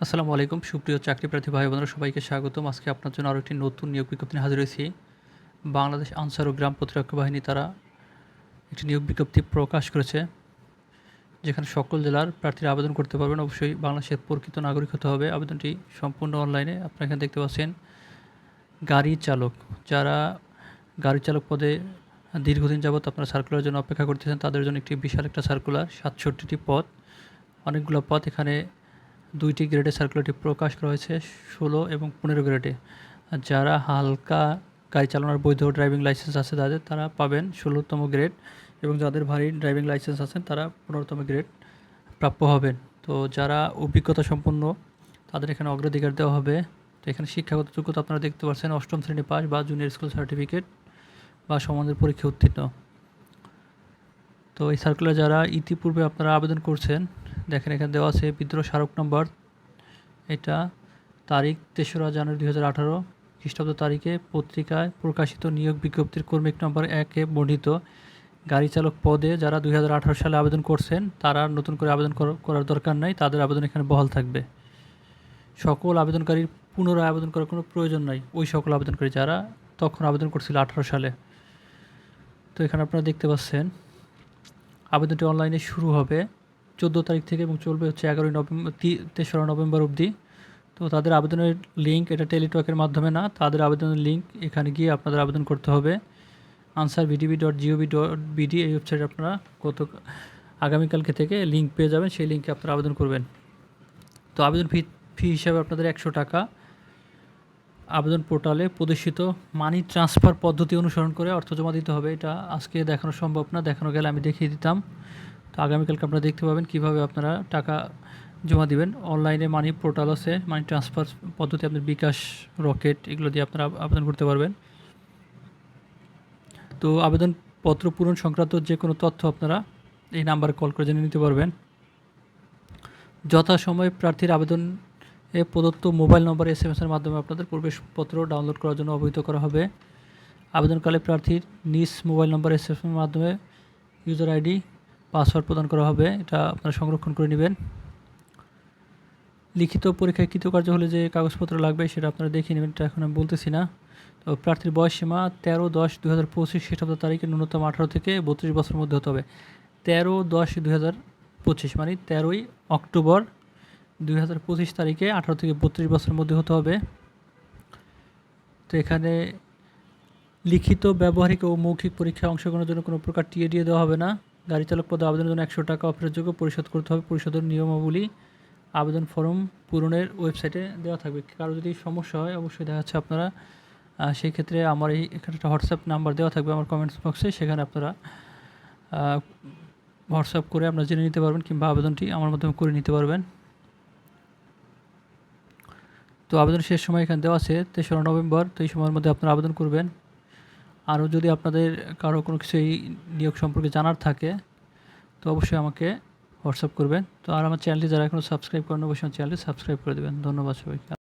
আসসালামু আলাইকুম। সুপ্রিয় চাকরি প্রার্থী ভাই বোনেরা, সবাইকে স্বাগতম। আজকে আপনার জন্য আরও একটি নতুন নিয়োগ বিজ্ঞপ্তি হাজির হয়েছি। বাংলাদেশ আনসার ও গ্রাম প্রতিরক্ষা বাহিনী তারা একটি নিয়োগ বিজ্ঞপ্তি প্রকাশ করেছে, যেখানে সকল জেলার প্রার্থীরা আবেদন করতে পারবেন। অবশ্যই বাংলাদেশের প্রকৃত নাগরিক হতে হবে। আবেদনটি সম্পূর্ণ অনলাইনে আপনারা এখানে দেখতে পাচ্ছেন। গাড়ি চালক, যারা গাড়ি চালক পদে দীর্ঘদিন যাবত আপনারা সার্কুলার জন্য অপেক্ষা করতেছেন, তাদের জন্য একটি বিশাল একটা সার্কুলার সাতষট্টিটি পদ অনেকগুলো পদ এখানে দুইটি গ্রেডে সার্কুলারটি প্রকাশ করা হয়েছে, ষোলো এবং পনেরো গ্রেডে। যারা হালকা গাড়ি চালানোর বৈধ ড্রাইভিং লাইসেন্স আছে, তাদের, তারা পাবেন ষোলোতম গ্রেড এবং যাদের ভারী ড্রাইভিং লাইসেন্স আছেন তারা পনেরোতম গ্রেড প্রাপ্য হবেন। তো যারা অভিজ্ঞতা সম্পন্ন, তাদের এখানে অগ্রাধিকার দেওয়া হবে। তো এখানে শিক্ষাগত যোগ্যতা আপনারা দেখতে পাচ্ছেন, অষ্টম শ্রেণি পাস বা জুনিয়র স্কুল সার্টিফিকেট বা সমাজের পরীক্ষা উত্তীর্ণ। তো এই সার্কুলার যারা ইতিপূর্বে আপনারা আবেদন করছেন দেখেন, এখানে দেওয়া আছে বিদ্রোহ স্মারক নম্বর। এটা তারিখ তেসরা জানুয়ারি দুই হাজার আঠারো, খ্রিস্টাব্দ তারিখে পত্রিকায় প্রকাশিত নিয়োগ বিজ্ঞপ্তির কর্মিক নম্বর একে বর্ণিত। গাড়ি চালক পদে যারা দুই হাজার আঠারো সালে আবেদন করছেন, তারা নতুন করে আবেদন করার দরকার নাই, তাদের আবেদন এখানে বহাল থাকবে। সকল আবেদনকারীর পুনরায় আবেদন করার কোনো প্রয়োজন নাই, ওই সকল আবেদনকারী যারা তখন আবেদন করছিল আঠারো সালে। তো এখানে আপনারা দেখতে পাচ্ছেন, আবেদনটি অনলাইনে শুরু হবে। চোদ্দ তারিখ থেকে এবং চলবে হচ্ছে এগারোই নভেম্বর তেসরা নভেম্বর অবধি। তো তাদের আবেদনের লিঙ্ক এটা টেলিটকের মাধ্যমে না, তাদের আবেদনের লিঙ্ক এখানে গিয়ে আপনাদের আবেদন করতে হবে। Ansar VDP dot GOV dot BD এই ওয়েবসাইটে আপনারা গত আগামীকালকে থেকে লিঙ্ক পেয়ে যাবেন, সেই লিঙ্কে আপনারা আবেদন করবেন। তো আবেদন ফি ফি হিসাবে আপনাদের একশো টাকা। আবেদন পোর্টালে প্রদর্শিত মানি ট্রান্সফার পদ্ধতি অনুসরণ করে অর্থ জমা দিতে হবে। এটা আজকে দেখানো সম্ভব না, দেখানো গেলে আমি দেখিয়ে দিতাম। তো আগামীকালকে আপনারা দেখতে পাবেন কীভাবে আপনারা টাকা জমা দিবেন। অনলাইনে মানি পোর্টাল আছে, মানি ট্রান্সফার পদ্ধতি, আপনার বিকাশ রকেট এগুলো দিয়ে আপনারা আবেদন করতে পারবেন। তো আবেদনপত্র পূরণ সংক্রান্ত যে কোনো তথ্য আপনারা এই নাম্বারে কল করে জেনে নিতে পারবেন। যথাসময়ে প্রার্থীর আবেদন এ প্রদত্ত মোবাইল নম্বর এস এম এসের মাধ্যমে আপনাদের প্রবেশপত্র ডাউনলোড করার জন্য অবহিত করা হবে। আবেদনকালে প্রার্থীর নিজ মোবাইল নম্বর এস এম এর মাধ্যমে ইউজার আইডি পাসওয়ার্ড প্রদান করা হবে, এটা আপনারা সংরক্ষণ করে নেবেন। লিখিত পরীক্ষায় কৃতকার্য হলে যে কাগজপত্র লাগবে সেটা আপনারা দেখে নেবেন, এটা এখন আমি বলতেছি না। তো প্রার্থীর সীমা তেরো দশ দু হাজার পঁচিশ খ্রিস্টাব্দ তারিখে ন্যূনতম আঠারো থেকে বত্রিশ বছরের মধ্যে হতে হবে। তেরো দশ দুই হাজার পঁচিশ মানে তেরোই অক্টোবর দুই হাজার পঁচিশ তারিখে আঠারো থেকে বত্রিশ বছরের মধ্যে হতে হবে। তো এখানে লিখিত, ব্যবহারিক ও মৌখিক পরীক্ষায় অংশগ্রহণের জন্য কোনো প্রকার টিএ দিয়ে দেওয়া হবে না। গাড়ি চালক পদে আবেদনের জন্য একশো টাকা অফারের পরিশোধ করতে হবে। পরিশোধের নিয়মাবলী আবেদন ফর্ম পূরণের ওয়েবসাইটে দেওয়া থাকবে। কারও যদি সমস্যা হয়, অবশ্যই দেখা যাচ্ছে আপনারা সেই ক্ষেত্রে আমার এই এখানে একটা হোয়াটসঅ্যাপ নাম্বার দেওয়া থাকবে আমার কমেন্টস বক্সে সেখানে আপনারা হোয়াটসঅ্যাপ করে আপনারা জেনে নিতে পারবেন কিংবা আবেদনটি আমার মাধ্যমে করে নিতে পারবেন। তো আবেদন শেষ সময় এখানে দেওয়া আছে, তেসরা নভেম্বর, তো এই সময়ের মধ্যে আপনারা আবেদন করবেন। আরও যদি আপনাদের কারও কোনো কিছু এই নিয়োগ সম্পর্কে জানার থাকে, তো অবশ্যই আমাকে হোয়াটসঅ্যাপ করবেন। তো আর আমার চ্যানেলটি যারা এখনও সাবস্ক্রাইব করেন অবশ্যই চ্যানেলটি সাবস্ক্রাইব করে দেবেন। ধন্যবাদ সবাইকে।